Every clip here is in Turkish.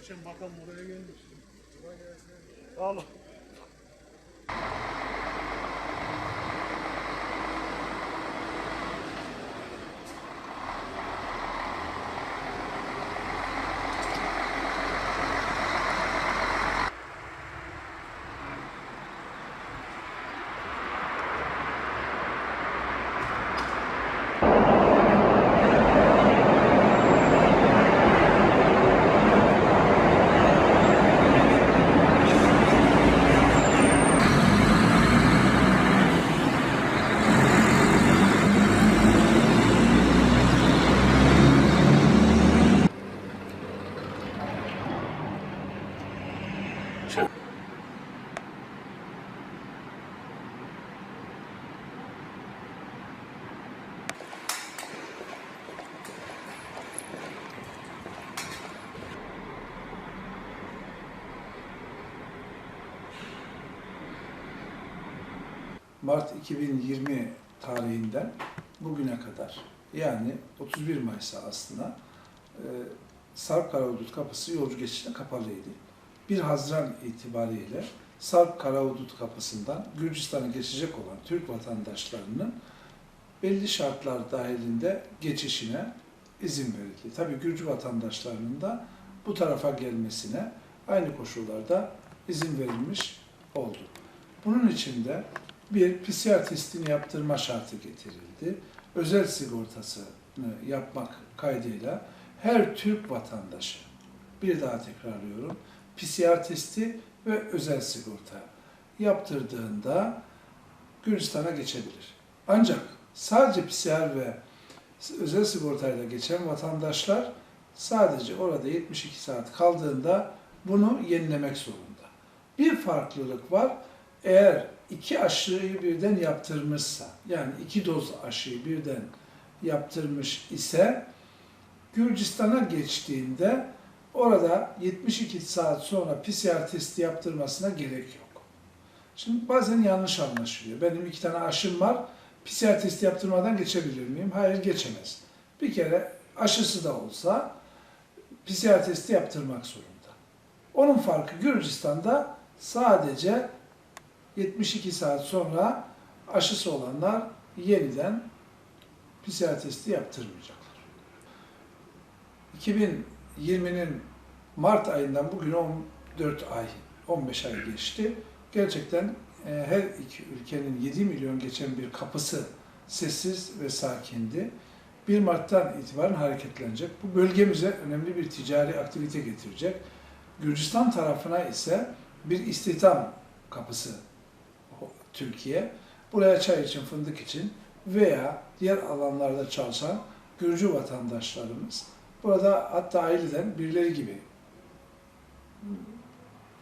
Geçen bakan buraya gelmiş. Sağ Mart 2020 tarihinden bugüne kadar yani 31 Mayıs'a aslında e, Sarp Karavudut kapısı yolcu geçişine kapalıydı. 1 Haziran itibariyle Sarp Karavudut kapısından Gürcistan'a geçecek olan Türk vatandaşlarının belli şartlar dahilinde geçişine izin verildi. Tabii Gürcü vatandaşlarının da bu tarafa gelmesine aynı koşullarda izin verilmiş oldu. Bunun için de bir PCR testini yaptırma şartı getirildi. Özel sigortasını yapmak kaydıyla her Türk vatandaşı, bir daha tekrarlıyorum, PCR testi ve özel sigorta yaptırdığında Gürcistan'a geçebilir. Ancak sadece PCR ve özel sigortayla geçen vatandaşlar sadece orada 72 saat kaldığında bunu yenilemek zorunda. Bir farklılık var. Eğer iki aşıyı birden yaptırmışsa, yani iki doz aşıyı birden yaptırmış ise Gürcistan'a geçtiğinde orada 72 saat sonra PCR testi yaptırmasına gerek yok. Şimdi bazen yanlış anlaşılıyor. Benim iki tane aşım var, PCR testi yaptırmadan geçebilir miyim? Hayır geçemez. Bir kere aşısı da olsa PCR testi yaptırmak zorunda. Onun farkı Gürcistan'da sadece 72 saat sonra aşısı olanlar yeniden PCR testi yaptırmayacaklar. 2020'nin Mart ayından bugün 14 ay, 15 ay geçti. Gerçekten e, her iki ülkenin 7 milyon geçen bir kapısı sessiz ve sakindi. 1 Mart'tan itibaren hareketlenecek. Bu bölgemize önemli bir ticari aktivite getirecek. Gürcistan tarafına ise bir istihdam kapısı Türkiye. Buraya çay için, fındık için veya diğer alanlarda çalışan Gürcü vatandaşlarımız burada hatta aileden birileri gibi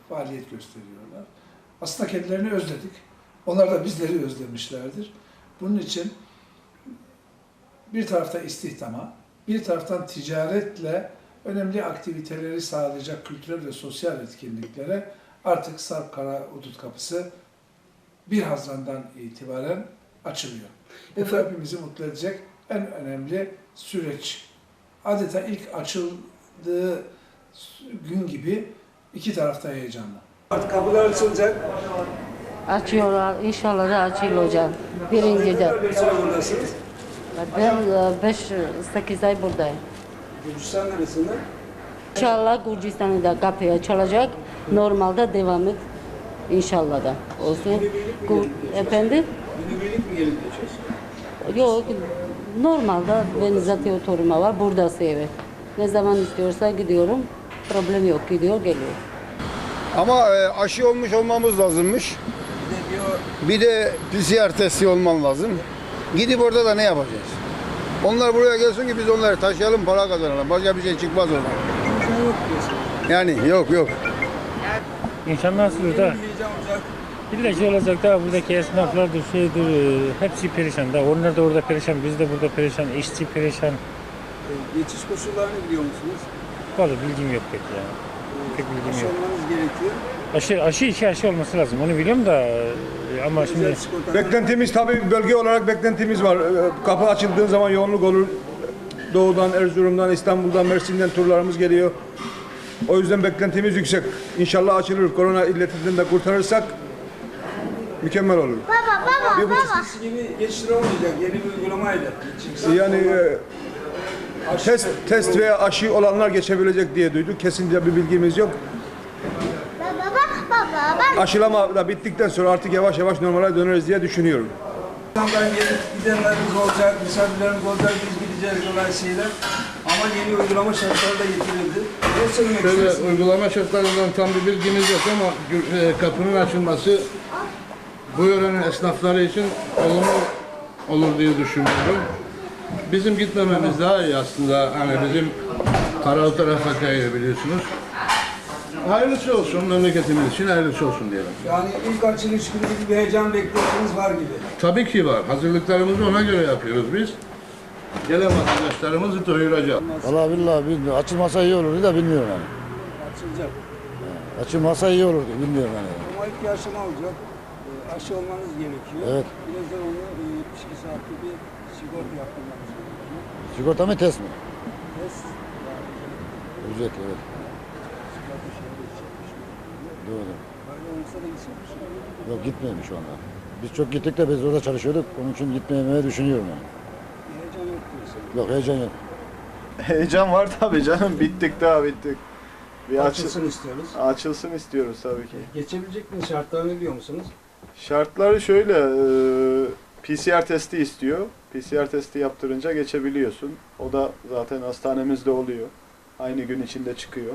faaliyet gösteriyorlar. Aslında kendilerini özledik. Onlar da bizleri özlemişlerdir. Bunun için bir tarafta istihdama, bir taraftan ticaretle önemli aktiviteleri sağlayacak kültürel ve sosyal etkinliklere artık Sarp Kara Udut Kapısı 1 Haziran'dan itibaren açılıyor. Bu da Efendim? hepimizi mutlu edecek en önemli süreç. Adeta ilk açıldığı gün gibi iki tarafta heyecanlı. Artık kapılar açılacak. Açıyorlar, inşallah da açılacak. Birinci de. Bir süre buradasınız. Ben 5-8 ay buradayım. Gürcistan neresinde? İnşallah Gürcistan'ı da kapıya çalacak. Normalde devam et. İnşallah da olsun. Gur- Efendim? Günübirlik mi gelip geçiyorsun? Yok, normalde benim zaten oturma var. Buradası evet. Ne zaman istiyorsa gidiyorum. Problem yok, gidiyor, geliyor. Ama e, aşı olmuş olmamız lazımmış. Bir de PCR testi olman lazım. Gidip orada da ne yapacağız? Onlar buraya gelsin ki biz onları taşıyalım para kazanalım. Başka bir şey çıkmaz oradan. Yani yok yok. İnsanlar olacak. bir de şey olacak da buradaki esnaflardır, şeydir, e, hepsi perişan da. Onlar da orada perişan, biz de burada perişan, işçi perişan. Ee, Geçiş koşullarını biliyor musunuz? Vallahi bilgim yok pek ya. Pek bilgim Aşı yok. olmanız gerekiyor. Aşı, aşı iki aşı olması lazım, onu biliyorum da e, ama şimdi. Beklentimiz tabii bölge olarak beklentimiz var. Kapı açıldığı zaman yoğunluk olur. Doğudan, Erzurum'dan, İstanbul'dan, Mersin'den turlarımız geliyor. O yüzden beklentimiz yüksek. İnşallah açılır. Korona illetinden de kurtarırsak mükemmel olur. Bir buçuk Eskisi gibi geçişler olmayacak. Yeni bir uygulamayla. Yani e, test test veya aşı olanlar geçebilecek diye duyduk. Kesinlikle bir bilgimiz yok. Aşılama da bittikten sonra artık yavaş yavaş normale döneriz diye düşünüyorum. İnsanlar gelip gidenlerimiz olacak, misafirlerimiz olacak, biz gideceğiz dolayısıyla. Ama yeni uygulama şartları da getirildi. Ne söylemek Şöyle istiyorsunuz? uygulama şartlarından tam bir bilgimiz yok ama e, kapının açılması bu yörenin esnafları için olumlu olur diye düşünüyorum. Bizim gitmememiz daha iyi aslında. Hani bizim Karalı tarafa kayıyor biliyorsunuz. Hayırlısı olsun memleketimiz için hayırlısı olsun diyelim. Yani ilk açılış günü gibi bir heyecan beklentiniz var gibi. Tabii ki var. Hazırlıklarımızı ona göre yapıyoruz biz. Gelen vatandaşlarımızı doyuracağız. Valla billahi bilmiyorum. Açılmasa iyi olurdu da bilmiyorum yani. Açılacak. Açılmasa iyi olurdu bilmiyorum yani. Ama ilk bir aşama olacak. Ee, aşı olmanız gerekiyor. Evet. Birazdan onu e, 72 saatli bir sigorta yaptırmanız gerekiyor. Sigorta mı test mi? Test Ücretli evet. sigorta şehri içermiş. Doğru. Böyle olursa da gitsin. Yok gitmiyorum şu anda. Biz çok gittik de biz orada çalışıyorduk. Onun için gitmemeyi düşünüyorum yani. Yok heyecan yok. Heyecan var tabii canım. Bittik daha bittik. Bir açı- Açılsın istiyoruz. açılsın istiyoruz tabii ki. Geçebilecek mi şartlarını biliyor musunuz? Şartları şöyle. e, PCR testi istiyor. PCR testi yaptırınca geçebiliyorsun. O da zaten hastanemizde oluyor. Aynı gün içinde çıkıyor.